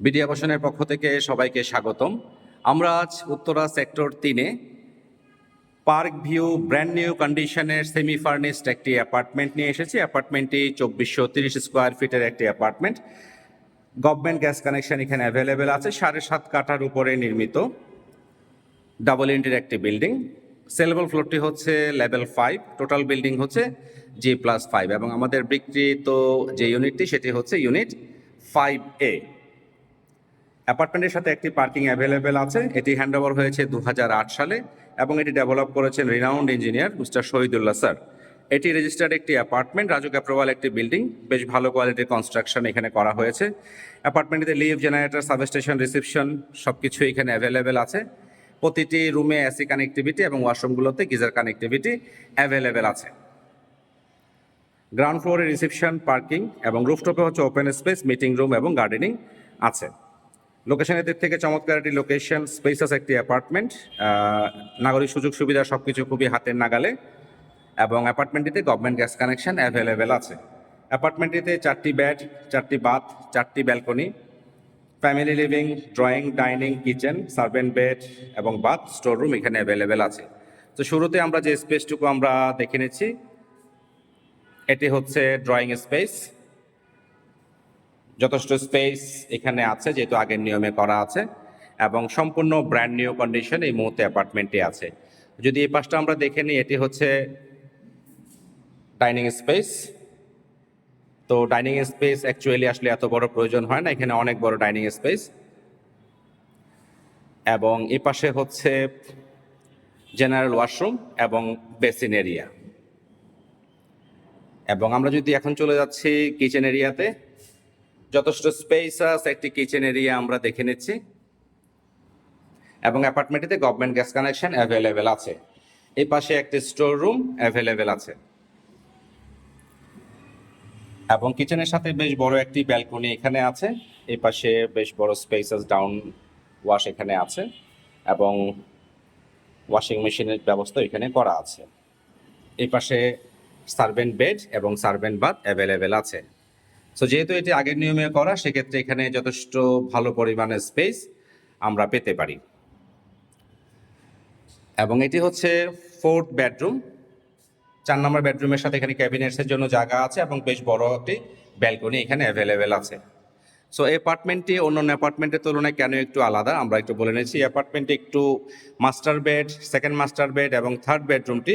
BD আবাসনের পক্ষ থেকে সবাইকে স্বাগতম। আমরা আজ উত্তরা সেক্টর তিনে পার্ক ভিউ ব্র্যান্ড নিউ কন্ডিশনের সেমি ফার্নিশড একটি অ্যাপার্টমেন্ট নিয়ে এসেছি। অ্যাপার্টমেন্টটি চব্বিশশো তিরিশ স্কোয়ার ফিটের একটি অ্যাপার্টমেন্ট গভর্নমেন্ট গ্যাস কানেকশন এখানে অ্যাভেলেবেল আছে। সাড়ে সাত কাঠার উপরে নির্মিত ডাবল ইন্টির একটি বিল্ডিং সেলেবল ফ্লোরটি হচ্ছে লেভেল ফাইভ টোটাল বিল্ডিং হচ্ছে জি প্লাস ফাইভ এবং আমাদের বিক্রিত যে ইউনিটটি সেটি হচ্ছে ইউনিট ফাইভ এ অ্যাপার্টমেন্টের সাথে একটি পার্কিং অ্যাভেলেবেল আছে। এটি হ্যান্ডওভার হয়েছে দু হাজার আট সালে এবং এটি ডেভেলপ করেছেন renowned engineer mister Shahidullah sir. এটি রেজিস্টার্ড একটি অ্যাপার্টমেন্ট, রাজুক অ্যাপ্রুভাল একটি বিল্ডিং বেশ ভালো কোয়ালিটির কনস্ট্রাকশন এখানে করা হয়েছে। অ্যাপার্টমেন্টটিতে লিভ জেনারেটর সাবস্টেশন রিসেপশন সব কিছু এখানে অ্যাভেলেবেল আছে। প্রতিটি রুমে এসি কানেক্টিভিটি এবং ওয়াশরুমগুলোতে গিজার কানেক্টিভিটি অ্যাভেলেবেল আছে। গ্রাউন্ড ফ্লোরে রিসেপশন পার্কিং এবং রুফটপে হচ্ছে ওপেন স্পেস মিটিং রুম এবং গার্ডেনিং আছে। লোকেশনের দিক থেকে চমৎকার একটি লোকেশন স্পেসাস একটি অ্যাপার্টমেন্ট নাগরিক সুযোগ সুবিধা সব কিছু খুবই হাতের নাগালে এবং অ্যাপার্টমেন্টটিতে গভর্নমেন্ট গ্যাস কানেকশন অ্যাভেলেবেল আছে। অ্যাপার্টমেন্টটিতে চারটি বেড চারটি বাথ চারটি balcony family living drawing dining kitchen servant bed এবং বাথ স্টোর রুম এখানে অ্যাভেলেবেল আছে। তো শুরুতে আমরা যে স্পেসটুকু আমরা দেখে নিচ্ছি, এটি হচ্ছে ড্রয়িং স্পেস যথেষ্ট স্পেস এখানে আছে, যেহেতু আগের নিয়মে করা আছে, এবং সম্পূর্ণ ব্র্যান্ড নিউ কন্ডিশন এই মুহূর্তে অ্যাপার্টমেন্টে আছে। যদি এই পাশটা আমরা দেখে নিই, এটি হচ্ছে ডাইনিং স্পেস তো ডাইনিং স্পেস অ্যাকচুয়ালি আসলে এত বড় প্রয়োজন হয় না, এখানে অনেক বড় ডাইনিং স্পেস এবং এ পাশে হচ্ছে জেনারেল ওয়াশরুম এবং বেসিন এরিয়া এবং আমরা যদি এখন চলে যাচ্ছি কিচেন এরিয়াতে যথেষ্ট স্পেসাস একটি কিচেন এরিয়া আমরা দেখে নিচ্ছি। এবং অ্যাপার্টমেন্টটিতে গভর্নমেন্ট গ্যাস কানেকশন অ্যাভেলেবেল আছে। এই পাশে একটি স্টোর রুম অ্যাভেলেবেল আছে। এবং কিচেনের সাথে বেশ বড় একটি ব্যালকনি এখানে আছে। এই পাশে বেশ বড় স্পেসাস ডাউন ওয়াশ এখানে আছে। এবং ওয়াশিং মেশিনের ব্যবস্থা এখানে করা আছে। এই পাশে সার্ভেন্ট বেড এবং সার্ভেন্ট বাথ অ্যাভেলেবেল আছে। সো যেহেতু এটি আগের নিয়মে করা, সেক্ষেত্রে এখানে যথেষ্ট ভালো পরিমাণের স্পেস আমরা পেতে পারি। এবং এটি হচ্ছে ফোর্থ বেডরুম চার নম্বর বেডরুমের সাথে এখানে ক্যাবিনেটসের জন্য জায়গা আছে এবং বেশ বড় একটি ব্যালকনি এখানে অ্যাভেলেবেল আছে। সো এই অ্যাপার্টমেন্টটি অন্যান্য অ্যাপার্টমেন্টের তুলনায় কেন একটু আলাদা? আমরা একটু বলে নিয়েছি অ্যাপার্টমেন্টে একটু master bed second master bed এবং থার্ড বেডরুমটি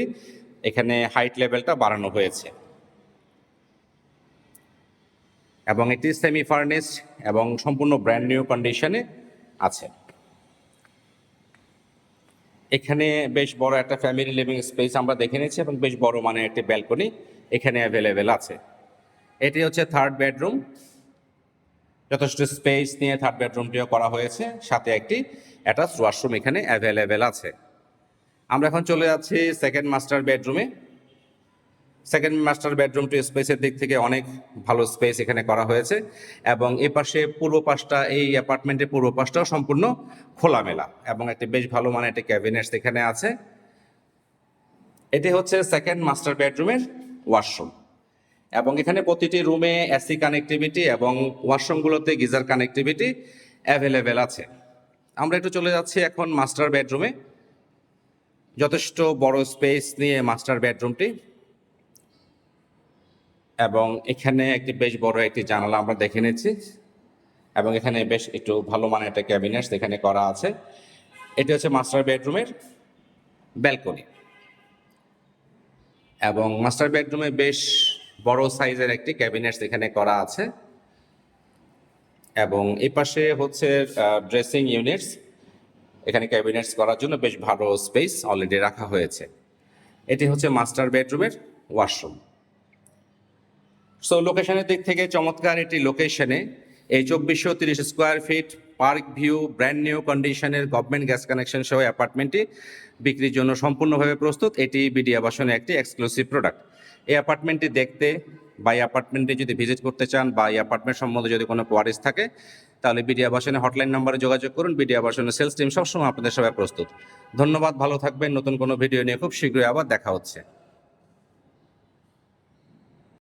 এখানে হাইট লেভেলটা বাড়ানো হয়েছে। এবং এটি সেমি ফার্নিশড এবং সম্পূর্ণ ব্র্যান্ড নিউ কন্ডিশনে আছে। এখানে বেশ বড় একটা ফ্যামিলি লিভিং স্পেস আমরা দেখে নিয়েছি এবং বেশ বড় মানের একটি ব্যালকনি এখানে অ্যাভেলেবেল আছে। এটি হচ্ছে থার্ড বেডরুম যথেষ্ট স্পেস নিয়ে থার্ড বেডরুমটিও করা হয়েছে, সাথে একটি অ্যাটাচ ওয়াশরুম এখানে অ্যাভেলেবেল আছে। আমরা এখন চলে যাচ্ছি সেকেন্ড মাস্টার বেডরুমে সেকেন্ড মাস্টার বেডরুম টু স্পেসের দিক থেকে অনেক ভালো স্পেস এখানে করা হয়েছে এবং এ পাশে পূর্ব পাশটা, এই অ্যাপার্টমেন্টের পূর্ব পাশটাও সম্পূর্ণ খোলামেলা এবং একটি বেশ ভালো মানে একটি ক্যাবিনেটস এখানে আছে। এটি হচ্ছে সেকেন্ড মাস্টার বেডরুমের ওয়াশরুম এবং এখানে প্রতিটি রুমে এসি কানেক্টিভিটি এবং ওয়াশরুমগুলোতে গিজার কানেক্টিভিটি অ্যাভেলেবেল আছে। আমরা একটু চলে যাচ্ছি এখন মাস্টার বেডরুমে যথেষ্ট বড় স্পেস নিয়ে মাস্টার বেডরুমটি এবং এখানে একটি বেশ বড় একটি জানালা আমরা দেখে নিচ্ছি এবং এখানে বেশ একটু ভালো মানের একটা ক্যাবিনেটস এখানে করা আছে। এটি হচ্ছে মাস্টার বেডরুমের ব্যালকনি এবং মাস্টার বেডরুমে বেশ বড় সাইজের একটি ক্যাবিনেটস এখানে করা আছে এবং এই পাশে হচ্ছে ড্রেসিং ইউনিটস। এখানে ক্যাবিনেটস করার জন্য বেশ ভালো স্পেস অলরেডি রাখা হয়েছে। এটি হচ্ছে মাস্টার বেডরুমের ওয়াশরুম। সো লোকেশনের দিক থেকে চমৎকার একটি লোকেশনে এই চব্বিশশো তিরিশ square feet park view brand new কন্ডিশনের গভর্নমেন্ট গ্যাস কানেকশন সহ অ্যাপার্টমেন্টটি বিক্রির জন্য সম্পূর্ণভাবে প্রস্তুত। এটি বিডি আবাসনের একটি এক্সক্লুসিভ প্রোডাক্ট এই অ্যাপার্টমেন্টটি দেখতে বা এই অ্যাপার্টমেন্টে যদি ভিজিট করতে চান বা এই অ্যাপার্টমেন্ট সম্বন্ধে যদি কোনো কোয়ারিজ থাকে, তাহলে বিডি আবাসনের হটলাইন নাম্বারে যোগাযোগ করুন। বিডি আবাসনের সেলস টিম সবসময় আপনাদের সবাই প্রস্তুত। ধন্যবাদ, ভালো থাকবেন। নতুন কোনো ভিডিও নিয়ে খুব শীঘ্রই আবার দেখা হচ্ছে।